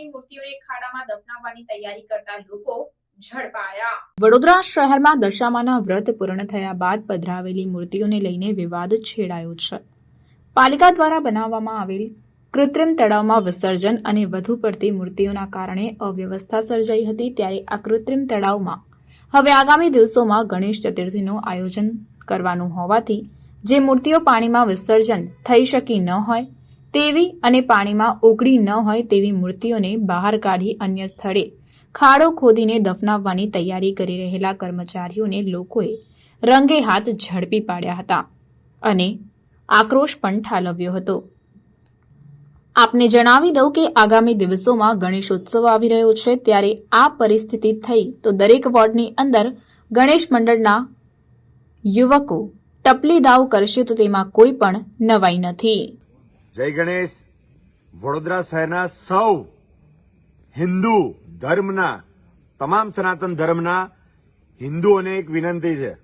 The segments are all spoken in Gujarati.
માતાજીની મૂર્તિઓને ખાડામાં દફનાવવાની તૈયારી કરતા લોકો વડોદરા શહેરમાં દશામાના વ્રત પૂર્ણ થયા બાદ પધરાવેલી મૂર્તિઓને લઈને વિવાદ છેડાયો છે. પાલિકા દ્વારા બનાવવામાં આવેલ કૃત્રિમ તળાવમાં વિસર્જન અને વધુ પડતી મૂર્તિઓના કારણે અવ્યવસ્થા સર્જાઈ હતી ત્યારે આ કૃત્રિમ તળાવમાં હવે આગામી દિવસોમાં ગણેશ ચતુર્થીનું આયોજન કરવાનું હોવાથી જે મૂર્તિઓ પાણીમાં વિસર્જન થઈ શકી ન હોય તેવી અને પાણીમાં ઓગળી ન હોય તેવી મૂર્તિઓને બહાર કાઢી અન્ય સ્થળે ખાડો ખોદીને દફનાવવાની તૈયારી કરી રહેલા કર્મચારીઓને લોકોએ રંગે હાથ ઝડપી પાડ્યા હતા અને આક્રોશ પણ ઠાલવ્યો હતો. આપને જણાવી દઉં કે આગામી દિવસોમાં ગણેશોત્સવ આવી રહ્યો છે. ત્યારે આ પરિસ્થિતિ થઈ તો દરેક વોર્ડની અંદર ગણેશ મંડળના યુવકો ટપલી દાવ કરશે તો તેમાં કોઈ પણ નવાઈ નથી. જય ગણેશ. વડોદરા શહેરના સૌ હિન્દુ ધર્મના, તમામ સનાતન ધર્મના હિન્દુઓને એક વિનંતી છે.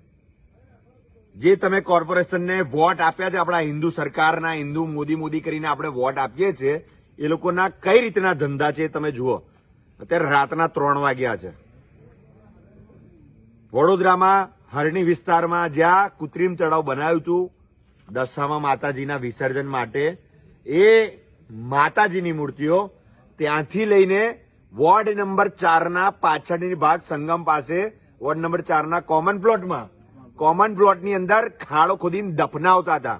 જે તમે કોર્પોરેશનને વોટ આપ્યા છે, આપણા હિન્દુ સરકારના, હિન્દુ મોદી મોદી કરીને આપણે વોટ આપીએ છીએ, એ લોકોના કઈ રીતના ધંધા છે તમે જુઓ. અત્યારે રાતના ત્રણ વાગ્યા છે. વડોદરામાં હરણી વિસ્તારમાં જ્યાં કૃત્રિમ તળાવ બનાવ્યું હતું, દશામાં માતાજીના વિસર્જન માટે એ માતાજીની મૂર્તિઓ. ત્યાંથી લઈને વોર્ડ નંબર ચારના પાછળની ભાગ સંગમ પાસે, વોર્ડ નંબર ચારના કોમન પ્લોટમાં. કોમન પ્લોટની અંદર ખાડો ખોદીને દફનાવતા હતા.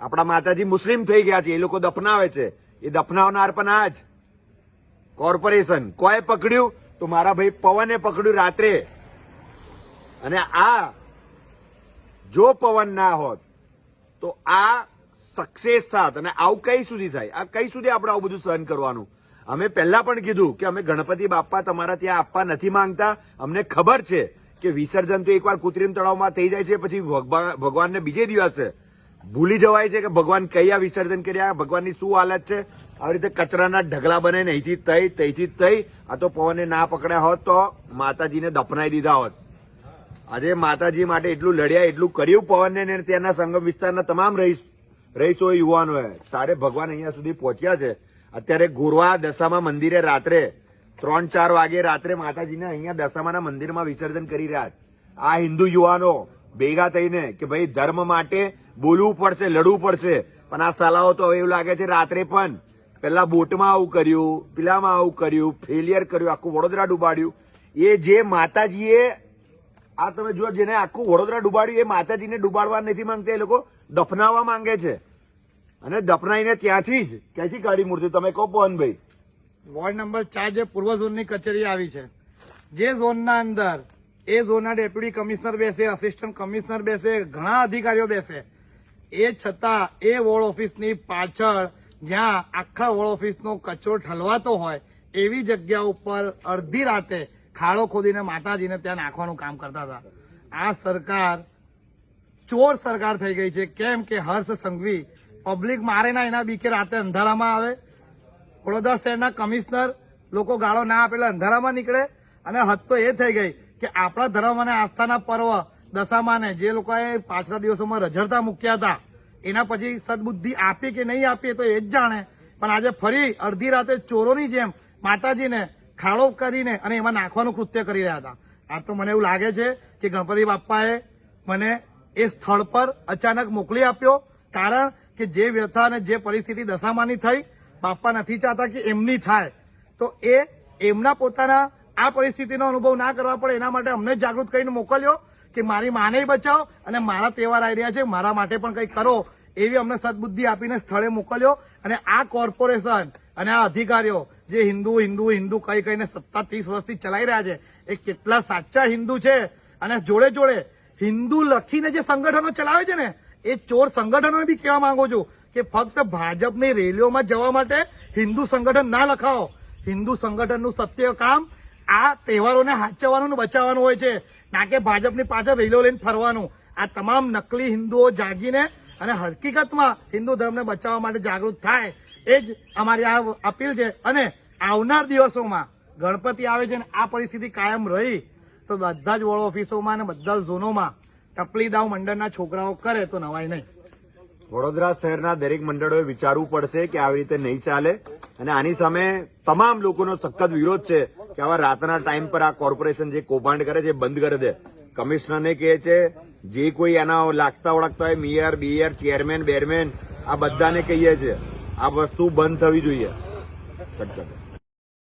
આપણા માતાજી મુસ્લિમ થઈ ગયા છે, એ લોકો દફનાવે છે. એ દફનાવનાર પણ આ જ. કોર્પોરેશન કોએ પકડ્યું? તો મારા ભાઈ પવને પકડ્યું રાત્રે. અને આ, જો પવન ના હોત, તો આ સક્સેસ થાત અને આવું કઈ સુધી થાય? આ કઈ સુધી આપણે આવું બધું સહન કરવાનું? અમે પહેલા પણ કીધું કે અમે ગણપતિ બાપ્પા તમારા ત્યાં આપવા નથી માંગતા. અમને ખબર છે કે વિસર્જન તો એકવાર કૃત્રિમ તળાવમાં થઈ જાય છે, પછી ભગવા- ભગવાનને બીજે દિવસે ભૂલી જવાય છે કે ભગવાન કયા વિસર્જન કર્યા, ભગવાનની શું હાલત છે? આવી રીતે કચરાના ઢગલા બને અહીંથી થઈ તઈથી થઈ આ તો પવને ના પકડ્યા હોત તો માતાજીને દફનાઈ દીધા હોત. આજે માતાજી માટે એટલું લડ્યા, એટલું કર્યું પવનને ને ત્યાંના સંગમ વિસ્તારના તમામ રહીશ રહીશો યુવાનોએ. તારે ભગવાન અહીંયા સુધી પહોંચ્યા છે. અત્યારે ગોરવા દશામાં મંદિરે રાત્રે, ત્રણ ચાર વાગે રાત્રે માતાજીને અહીંયા દશામાના મંદિરમાં વિસર્જન કરી રહ્યા છે. આ હિન્દુ યુવાનો ભેગા થઈને કે ભાઈ ધર્મ માટે બોલવું પડશે, લડવું પડશે, પણ આ સલાહો તો હવે એવું લાગે છે રાત્રે પણ. પેલા બોટમાં આવું કર્યું, પેલામાં આવું કર્યું, ફેલિયર કર્યું, આખું વડોદરા ડૂબાડ્યું એ જે માતાજીએ આ તમે જુઓ જેને આખું વડોદરા ડૂબાડ્યું એ માતાજીને ડૂબાડવા નથી માંગતા, એ લોકો દફનાવવા માંગે છે. અને દફનાઈને ત્યાંથી જ ક્યાંથી કાઢી મૂર્તિ? તમે કહો પવનભાઈ. વોર્ડ નંબર ચાર જે પૂર્વ ઝોનની કચેરી આવી છે. જે ઝોનના અંદર, એ ઝોનના ડેપ્યુટી કમિશનર બેસે અસિસ્ટન્ટ કમિશનર બેસે, ઘણા અધિકારીઓ બેસે. એ છતાં, એ વોર્ડ ઓફિસની પાછળ, જ્યાં આખા વોર્ડ ઓફિસનો કચરો ઠલવાતો હોય, એવી જગ્યા ઉપર અડધી રાતે ખાડો ખોદીને માતાજીને ત્યાં નાખવાનું કામ કરતા હતા. આ સરકાર, ચોર સરકાર થઈ ગઈ છે. કેમ કે હર્ષ સંઘવી પબ્લિક મારે ના એના બીકે રાતે અંધારામાં આવે. વડોદરા શહેરના કમિશનર લોકો ગાળો ના આપેલા અંધારામાં નીકળે. અને હદ તો એ થઈ ગઈ કે આપણા ધર્મ અને આસ્થાના પર્વ દશામાને જે લોકોએ પાછલા દિવસોમાં રઝળતા મૂક્યા હતા, એના પછી સદબુદ્ધિ આપી કે નહીં આપી તો એ જ જાણે. પણ આજે ફરી અડધી રાતે ચોરોની જેમ માતાજીને ખાડો કરીને અને એમાં નાખવાનું કૃત્ય કરી રહ્યા હતા. આ તો મને એવું લાગે છે કે ગણપતિ બાપ્પાએ મને એ સ્થળ પર અચાનક મોકલી આપ્યો, કારણ કે જે વ્યથા અને જે પરિસ્થિતિ દશામાની થઈ, બાપ્પા નથી ચાહતા કે એમની થાય. તો એ એમના પોતાના આ પરિસ્થિતિનો અનુભવ ના કરવા પડે એના માટે અમને જાગૃત કરીને મોકલ્યો કે મારી માને બચાવો અને મારા તહેવાર આવી રહ્યા છે, મારા માટે પણ કંઈક કરો એવી અમને સદબુદ્ધિ આપીને સ્થળે મોકલ્યો. અને આ કોર્પોરેશન અને આ અધિકારીઓ જે હિન્દુ હિન્દુ હિન્દુ કઈ કઈને સત્તા ત્રીસ વર્ષથી ચલાવી રહ્યા છે, એ કેટલા સાચા હિન્દુ છે? અને જોડે જોડે હિન્દુ લખીને જે સંગઠનો ચલાવે છે ને, એ ચોર સંગઠનો બી કહેવા માંગુ છું કે ફક્ત ભાજપની રેલીઓમાં જવા માટે હિન્દુ સંગઠન ના લખાવો. હિન્દુ સંગઠનનું સત્ય કામ આ તહેવારોને હાચવવાનું બચાવવાનું હોય છે, ના કે ભાજપની પાછળ રેલીઓ લઈને ફરવાનું. આ તમામ નકલી હિન્દુઓ જાગીને અને હકીકતમાં હિન્દુ ધર્મને બચાવવા માટે જાગૃત થાય એ જ અમારી આ અપીલ છે. અને આવનાર દિવસોમાં ગણપતિ આવે છે અને આ પરિસ્થિતિ કાયમ રહી, તો બધા જ વોર્ડ ઓફિસોમાં અને બધા જ ઝોનોમાં ટપલીદાવ મંડળના છોકરાઓ કરે તો નવાય નહીં. વડોદરા શહેરના દરેક મંડળોએ વિચારવું પડશે કે આવી રીતે નહીં ચાલે. અને આની સામે તમામ લોકોનો સખત વિરોધ છે કે આવા રાતના ટાઈમ પર આ કોર્પોરેશન જે કૌભાંડ કરે છે બંધ કરી દે. કમિશનરને કહે છે, જે કોઈ એના લાગતા ઓળખતા હોય, મેયર, બીયર, ચેરમેન, બેરમેન, આ બધાને કહીએ છે આ વસ્તુ બંધ થવી જોઈએ કટ કર.